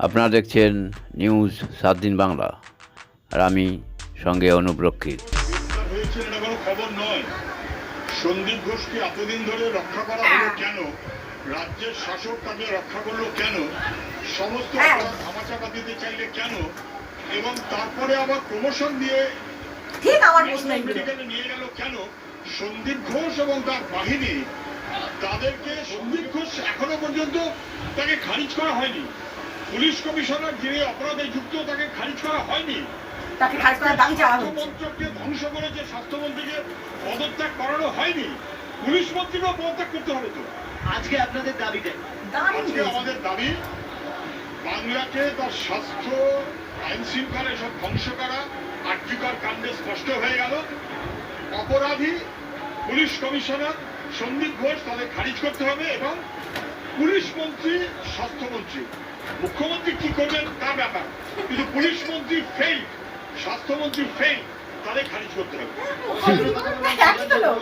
আপনারা দেখছেন নিউজ সাত দিন বাংলা। আর আমি সঙ্গে অনুপ রক্ষিত। গ্রেপ্তার হয়েছে এটা কোনো খবর নয়। সন্দীপ ঘোষকে এতদিন ধরে রক্ষা করা হলো কেন? রাজ্যের শাসক তাকে রক্ষা করল কেন? সমস্ত অপরাধ ধামাচাপা দিতে চাইলে কেন? এবং তারপরে আবার প্রমোশন দিয়ে ঠিক আমার প্রশ্ন মেডিকেলে নিয়ে গেল কেন? সন্দীপ ঘোষ এবং তার বাহিনী তাদেরকে সন্দীপ ঘোষ এখনও পর্যন্ত তাকে খারিজ করা হয়নি। পুলিশ কমিশনার যিনি অপরাধে যুক্ত তাকে খারিজ করা হয়নি তাকে খারিজ করার দাবি চাওয়া হচ্ছে স্বাস্থ্যমন্ত্রককে ধ্বংস করেছে স্বাস্থ্যমন্ত্রীকে পদত্যাগ করানো হয়নি পুলিশ মন্ত্রীকেও পদত্যাগ করতে হবে তো। আজকে আপনাদের দাবিটা আজকে আমাদের দাবি বাংলাকে তার স্বাস্থ্য আইন শৃঙ্খলা এসব ধ্বংস করা আর্যিকর কাণ্ডে স্পষ্ট হয়ে গেল। অপরাধী পুলিশ কমিশনার সন্দীপ ঘোষ তাদের খারিজ করতে হবে এবং পুলিশ মন্ত্রী স্বাস্থ্যমন্ত্রী মুখ্যমন্ত্রী কি করবেন তার ব্যাপার কিন্তু পুলিশ মন্ত্রী ফেল স্বাস্থ্যমন্ত্রী ফেল তাদের খারিজ করতে হবে লোক।